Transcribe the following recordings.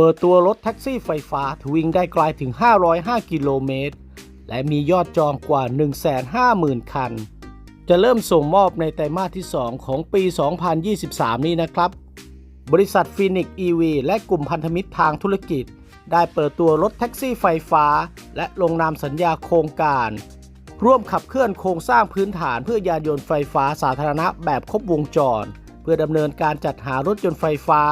เปิดตัวรถแท็กซี่ไฟฟ้าทวิ่งได้ไกลถึง 505 กิโลเมตร และมียอดจองกว่า 150,000 คัน จะเริ่มส่งมอบในไตรมาสที่ 2 ของปี 2023 นี้นะครับ บริษัทฟีนิก EV และกลุ่มพันธมิตรทางธุรกิจ ได้เปิดตัวรถแท็กซี่ไฟฟ้า และลงนามสัญญาโครงการ ร่วมขับเคลื่อนโครงสร้างพื้นฐานเพื่อยานยนต์ไฟฟ้าสาธารณะแบบครบวงจร เพื่อดำเนินการจัดหารถยนต์ไฟฟ้า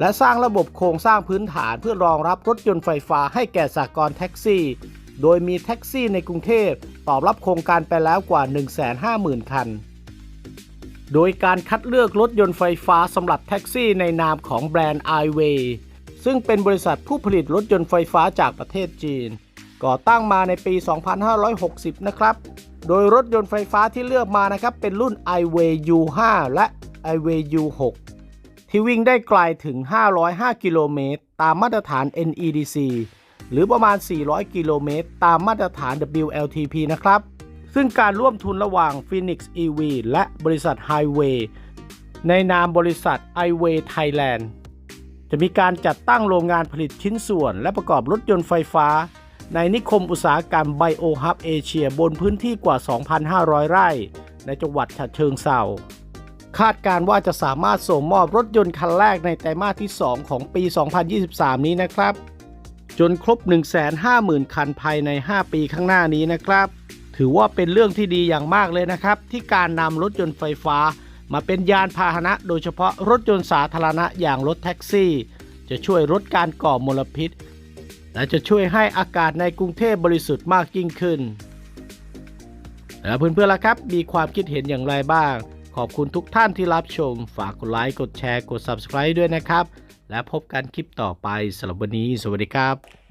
และสร้างระบบโครงสร้างพื้นฐานเพื่อรองรับรถยนต์ไฟฟ้าให้แก่สากลแท็กซี่ โดยมีแท็กซี่ในกรุงเทพตอบรับโครงการไปแล้วกว่า 150,000 คัน โดยการคัดเลือกรถยนต์ไฟฟ้าสำหรับแท็กซี่ในนามของแบรนด์ i w a y ซึ่งเป็นบริษัทผู้ผลิตรถยนต์ไฟฟ้าจากประเทศจีน ก่อตั้งมาในปี 2560 นะครับ โดยรถยนต์ไฟฟ้าที่เลือกมานะครับเป็นรุ่น i w a y U5 และ i w a y U6 ที่วิ่งได้ไกลถึง 505 กิโลเมตร ตามมาตรฐาน NEDC หรือประมาณ 400 กิโลเมตร ตามมาตรฐาน WLTP นะครับ ซึ่งการร่วมทุนระหว่าง Phoenix EV และบริษัท Highway ในนามบริษัท i w a y Thailand จะมีการจัดตั้งโรงงานผลิตชิ้นส่วน และประกอบรถยนต์ไฟฟ้า ในนิคมอุตสาหกรรมไบโอฮับเอเชียบนพื้นที่กว่า 2,500 ไร่ ในจังหวัดฉะเชิงเทรา คาดการว่าจะสามารถส่งมอบรถยนต์คันแรกในไตรมาสที่ 2 ของปี 2023 นี้นะครับ จนครบ 150,000 คันภายใน 5 ปีข้างหน้านี้นะครับ ถือว่าเป็นเรื่องที่ดีอย่างมากเลยนะครับ ที่การนำรถยนต์ไฟฟ้า มาเป็นยานพาหนะ โดยเฉพาะรถยนต์สาธารณะอย่างรถแท็กซี่ จะช่วยลดการก่อมลพิษ และจะช่วยให้อากาศในกรุงเทพบริสุทธิ์มากยิ่งขึ้นแล้วเพื่อนๆล่ะครับ มีความคิดเห็นอย่างไรบ้าง ขอบคุณทุกท่านที่รับชม ฝากกดไลค์ กดแชร์ กด Subscribe ด้วยนะครับ และพบกันคลิปต่อไปสำหรับวันนี้ สวัสดีครับ